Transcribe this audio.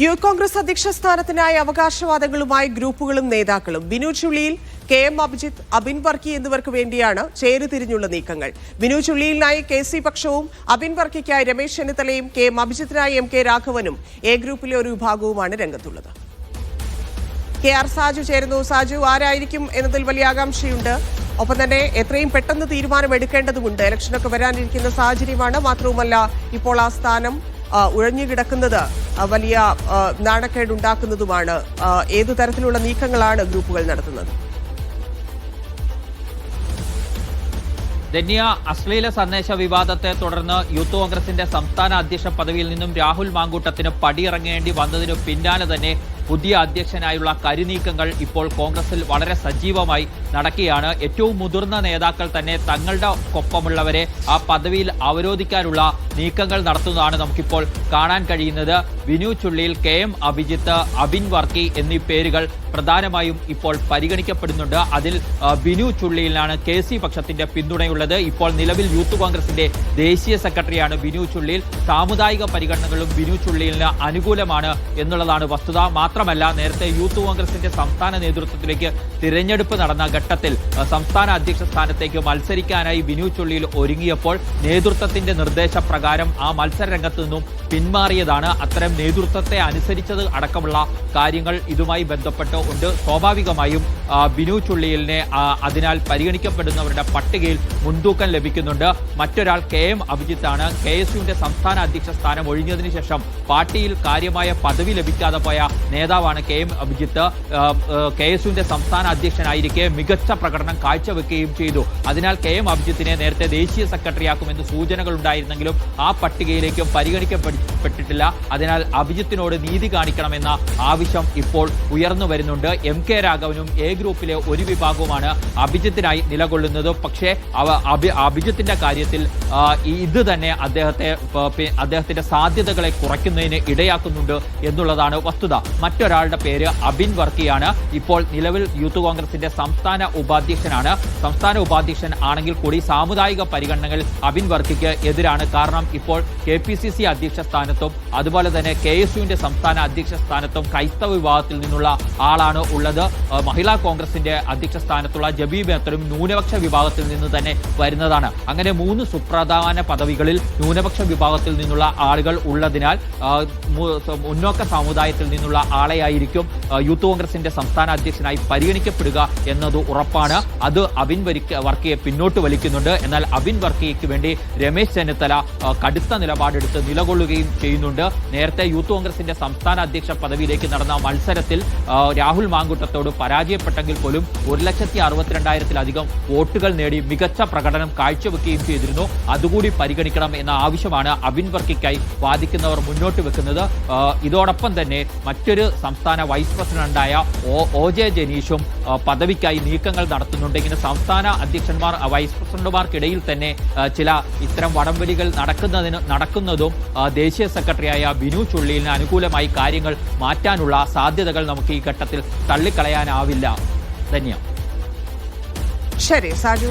Youth Congress അധ്യക്ഷ സ്ഥാനത്തിനായി അവകാശവാദങ്ങളുമായി ഗ്രൂപ്പുകളും നേതാക്കളും ബിനു ചുള്ളിയിൽ കെ എം അഭിജിത്ത് അബിൻ വർക്കി എന്നിവർക്ക് വേണ്ടിയാണ് ചേരുതിരിഞ്ഞുള്ള നീക്കങ്ങൾ. ബിനു കെ സി പക്ഷവും അബിൻ വർക്കിക്കായി രമേശ് ചെന്നിത്തലയും കെ എം അഭിജിത്തിനായി എം കെ രാഘവനും എ ഗ്രൂപ്പിലെ ഒരു വിഭാഗവുമാണ് രംഗത്തുള്ളത്. കെ ആർ സാജു ചേരുന്നു. സാജു ആരായിരിക്കും എന്നതിൽ വലിയ ആകാംക്ഷയുണ്ട്. ഒപ്പം തന്നെ എത്രയും പെട്ടെന്ന് തീരുമാനമെടുക്കേണ്ടതുണ്ട് ഇലക്ഷനൊക്കെ വരാനിരിക്കുന്ന സാഹചര്യമാണ്. മാത്രവുമല്ല ഇപ്പോൾ ആ സ്ഥാനം ഉഴഞ്ഞുകിടക്കുന്നത് വലിയ നാണക്കേട് നാണക്കേടുണ്ടാക്കുന്നതുമാണ് ഏതു തരത്തിലുള്ള നീക്കങ്ങളാണ് ഗ്രൂപ്പുകൾ നടത്തുന്നത്? ധന്യ അശ്ലീല സന്ദേശ വിവാദത്തെ തുടർന്ന് യൂത്ത് കോൺഗ്രസിന്റെ സംസ്ഥാന അധ്യക്ഷ പദവിയിൽ നിന്നും രാഹുൽ മാങ്കൂട്ടത്തിന് പടിയിറങ്ങേണ്ടി വന്നതിനു പിന്നാലെ തന്നെ പുതിയ അധ്യക്ഷനായുള്ള കരുനീക്കങ്ങൾ ഇപ്പോൾ കോൺഗ്രസിൽ വളരെ സജീവമായി നടക്കുകയാണ്. ഏറ്റവും മുതിർന്ന നേതാക്കൾ തന്നെ തങ്ങളുടെ ഒപ്പമുള്ളവരെ ആ പദവിയിൽ അവരോധിക്കാനുള്ള നീക്കങ്ങൾ നടത്തുന്നതാണ് നമുക്കിപ്പോൾ കാണാൻ കഴിയുന്നത്. വിനു ചുള്ളിയിൽ കെ എം അഭിജിത്ത് അബിൻ വർക്കി എന്നീ പേരുകൾ പ്രധാനമായും ഇപ്പോൾ പരിഗണിക്കപ്പെടുന്നുണ്ട്. അതിൽ ബിനു ചുള്ളിയിലാണ് കെ സി പക്ഷത്തിന്റെ പിന്തുണയുള്ളത്. ഇപ്പോൾ നിലവിൽ യൂത്ത് കോൺഗ്രസിന്റെ ദേശീയ സെക്രട്ടറിയാണ് ബിനു ചുള്ളിയിൽ. സാമുദായിക പരിഗണനകളും ബിനു ചുള്ളിയിലിന് അനുകൂലമാണ് എന്നുള്ളതാണ് വസ്തുത. മാത്രമല്ല നേരത്തെ യൂത്ത് കോൺഗ്രസിന്റെ സംസ്ഥാന നേതൃത്വത്തിലേക്ക് തിരഞ്ഞെടുപ്പ് നടന്ന ഘട്ടത്തിൽ സംസ്ഥാന അധ്യക്ഷ സ്ഥാനത്തേക്ക് മത്സരിക്കാനായി ബിനു ചുള്ളിയിൽ ഒരുങ്ങിയപ്പോൾ നേതൃത്വത്തിന്റെ നിർദ്ദേശപ്രകാരം ആ മത്സര രംഗത്ത് നിന്നും പിന്മാറിയതാണ്. അത്തരം നേതൃത്വത്തെ അനുസരിച്ചത് അടക്കമുള്ള കാര്യങ്ങൾ ഇതുമായി ബന്ധപ്പെട്ട് ഉണ്ട്. സ്വാഭാവികമായും ബിനു ചുള്ളിയലിനെ അതിനാൽ പരിഗണിക്കപ്പെടുന്നവരുടെ പട്ടികയിൽ മുൻതൂക്കം ലഭിക്കുന്നുണ്ട്. മറ്റൊരാൾ കെ എം അഭിജിത്താണ്. കെ എസ് യുവിന്റെ സംസ്ഥാന അധ്യക്ഷ സ്ഥാനം ഒഴിഞ്ഞതിനു ശേഷം പാർട്ടിയിൽ കാര്യമായ പദവി ലഭിക്കാതെ പോയ നേതാവാണ് K M Abhijith. K S യുവിന്റെ സംസ്ഥാന അധ്യക്ഷനായിരിക്കെ മികച്ച പ്രകടനം കാഴ്ചവെക്കുകയും ചെയ്തു. അതിനാൽ കെ എം അഭിജിത്തിനെ നേരത്തെ ദേശീയ സെക്രട്ടറിയാക്കുമെന്ന് സൂചനകൾ ഉണ്ടായിരുന്നെങ്കിലും ആ പട്ടികയിലേക്കും പരിഗണിക്കപ്പെട്ടിട്ടില്ല. അതിനാൽ അഭിജിത്തിനോട് നീതി കാണിക്കണമെന്ന ആവശ്യം ഇപ്പോൾ ഉയർന്നു വരുന്നുണ്ട്. എം കെ രാഘവനും എ ഗ്രൂപ്പിലെ ഒരു വിഭാഗവുമാണ് അഭിജിത്തിനായി നിലകൊള്ളുന്നത്. പക്ഷേ അഭിജിത്തിന്റെ കാര്യത്തിൽ ഇത് തന്നെ അദ്ദേഹത്തെ അദ്ദേഹത്തിന്റെ സാധ്യതകളെ കുറയ്ക്കുന്നതിന് ഇടയാക്കുന്നുണ്ട് എന്നുള്ളതാണ് വസ്തുത. മറ്റൊരാളുടെ പേര് അബിൻ വർക്കിയാണ്. ഇപ്പോൾ നിലവിൽ യൂത്ത് കോൺഗ്രസിന്റെ സംസ്ഥാന ഉപാധ്യക്ഷനാണ്. സംസ്ഥാന ഉപാധ്യക്ഷൻ ആണെങ്കിൽ കൂടി സാമുദായിക പരിഗണനകൾ അബിൻ വർക്കിക്ക് എതിരാണ്. കാരണം ഇപ്പോൾ കെ പി സി സി അധ്യക്ഷ സ്ഥാനത്തും അതുപോലെ തന്നെ കെ എസ് യുവിന്റെ സംസ്ഥാന അധ്യക്ഷ സ്ഥാനത്തും ക്രൈസ്തവ വിഭാഗത്തിൽ നിന്നുള്ള ആളാണ് ഉള്ളത്. മഹിളാ കോൺഗ്രസിന്റെ അധ്യക്ഷ സ്ഥാനത്തുള്ള ജബീ ബേത്തറും ന്യൂനപക്ഷ വിഭാഗത്തിൽ നിന്ന് തന്നെ വരുന്നതാണ്. അങ്ങനെ മൂന്ന് സുപ്രധാന പദവികളിൽ ന്യൂനപക്ഷ വിഭാഗത്തിൽ നിന്നുള്ള ആളുകൾ ഉള്ളതിനാൽ മുന്നോക്ക സമുദായത്തിൽ നിന്നുള്ള ആളെയായിരിക്കും യൂത്ത് കോൺഗ്രസിന്റെ സംസ്ഥാന അധ്യക്ഷനായി പരിഗണിക്കപ്പെടുക എന്നത് ഉറപ്പാണ്. അത് അബിൻ വർക്കിയെ പിന്നോട്ട് വലിക്കുന്നുണ്ട്. എന്നാൽ അബിൻ വർക്കിക്ക് വേണ്ടി രമേശ് ചെന്നിത്തല കടുത്ത നിലപാടെടുത്ത് നിലകൊള്ളുകയും ചെയ്യുന്നുണ്ട്. നേരത്തെ യൂത്ത് കോൺഗ്രസിന്റെ സംസ്ഥാന അധ്യക്ഷ പദവിയിലേക്ക് നടന്ന മത്സരത്തിൽ രാഹുൽ മാങ്കുട്ടത്തോട് പരാജയപ്പെട്ടെങ്കിൽ പോലും ഒരു ലക്ഷത്തി അറുപത്തിരണ്ടായിരത്തിലധികം വോട്ടുകൾ നേടി മികച്ച പ്രകടനം കാഴ്ചവെക്കുകയും ചെയ്തിരുന്നു. അതുകൂടി പരിഗണിക്കണം എന്ന ആവശ്യമാണ് അബിൻ വർക്കിക്കായി വാദിക്കുന്നവർ മുന്നോട്ട് വെക്കുന്നത്. ഇതോടൊപ്പം തന്നെ മറ്റൊരു സംസ്ഥാന വൈസ് പ്രസിഡന്റായ ഒ ജെ ജനീഷും പദവിക്കായി നീക്കങ്ങൾ നടത്തുന്നുണ്ട്. ഇങ്ങനെ സംസ്ഥാന അധ്യക്ഷന്മാർ വൈസ് പ്രസിഡന്റുമാർക്കിടയിൽ തന്നെ ചില ഇത്തരം വടംവലികൾ നടക്കുന്നതിന് നടക്കുന്നതും ദേശീയ സെക്രട്ടറിയായ ബിനു ചുള്ളിലിന് അനുകൂലമായി കാര്യങ്ങൾ മാറ്റാനുള്ള സാധ്യതകൾ നമുക്ക് ഈ ഘട്ടത്തിൽ തള്ളിക്കളയാനാവില്ല. ശരി സാജു.